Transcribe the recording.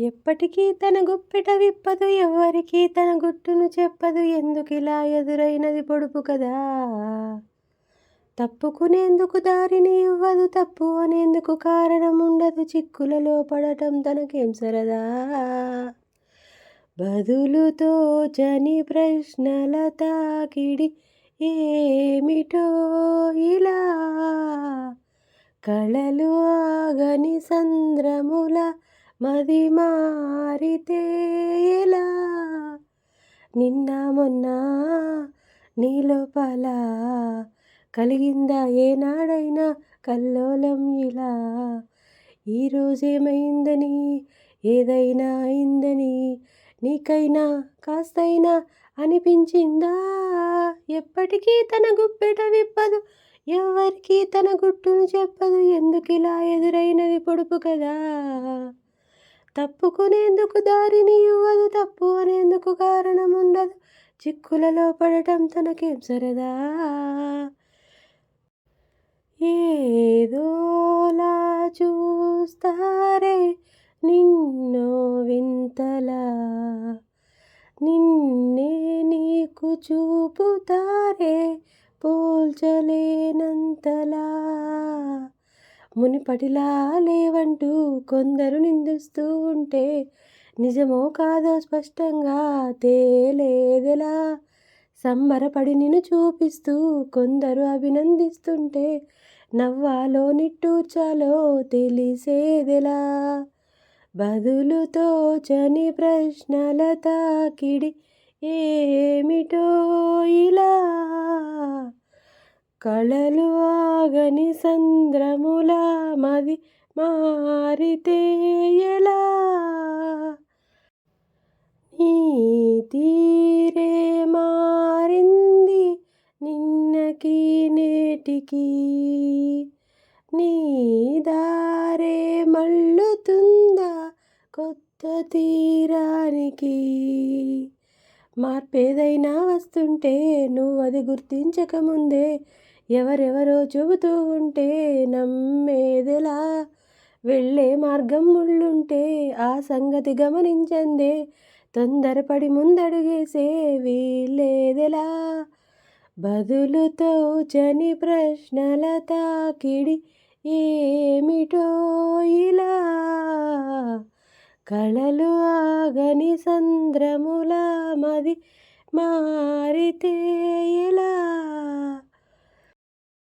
ఎప్పటికీ తన గుప్పెట విప్పదు ఎవ్వరికీ తన గుట్టును చెప్పదు. ఎందుకిలా ఎదురైనది పొడుపు కదా? తప్పుకునేందుకు దారిని ఇవ్వదు తప్పు అనేందుకు కారణం ఉండదు. చిక్కులలో పడటం తనకేం సరదా? బదులుతో చని ప్రశ్నల తాకిడి ఏమిటో ఇలా? కళలు ఆగని సంద్రముల మది మారితే ఎలా? నిన్న మొన్న నీ లోపల కలిగిందా? ఏనాడైనా కల్లోలం ఇలా? ఈరోజేమైందని ఏదైనా అయిందని? నీకైనా కాస్తైనా అనిపించిందా? ఎప్పటికీ తన గుప్పెట విప్పదు. ఎవరికీ తన గుట్టును చెప్పదు. ఎందుకిలా ఎదురైనది పొడుపు కదా? తప్పుకునేందుకు దారిని ఇవ్వదు తప్పు అనేందుకు కారణం ఉండదు చిక్కులలో పడటం తనకేం సరదా? ఏదోలా చూస్తారే నిన్ను వింతలా? నిన్నే నీకు చూపుతారే పోల్చలేనంతలా? మునిపటిలా లేవంటూ కొందరు నిందిస్తూ ఉంటే నిజమో కాదో స్పష్టంగా తేలేదెలా? సంబరపడి నిన్ను చూపిస్తూ కొందరు అభినందిస్తుంటే నవ్వాలో నిట్టూర్చాలో తెలిసేదెలా? బదులుతో చని ప్రశ్నల తాకిడి ఏమిటో ఇలా? కళలు ఆగని సంద్రముల మది మారితే ఎలా? నీ తీరే మారింది నిన్నకి నేటికి. నీ దారే మళ్ళుతుందా కొత్త తీరానికి? మార్పేదైనా వస్తుంటే నువ్వు అది గుర్తించకముందే ఎవరెవరో చెబుతూ ఉంటే నమ్మేదెలా? వెళ్ళే మార్గం ముళ్ళుంటే ఆ సంగతి గమనించందే. తొందరపడి ముందడుగేసే వీలేదెలా బదులుతో చని ప్రశ్నల తాకిడి ఏమిటో ఇలా కళలు ఆగని సంద్రముల మది మారితే ఎలా?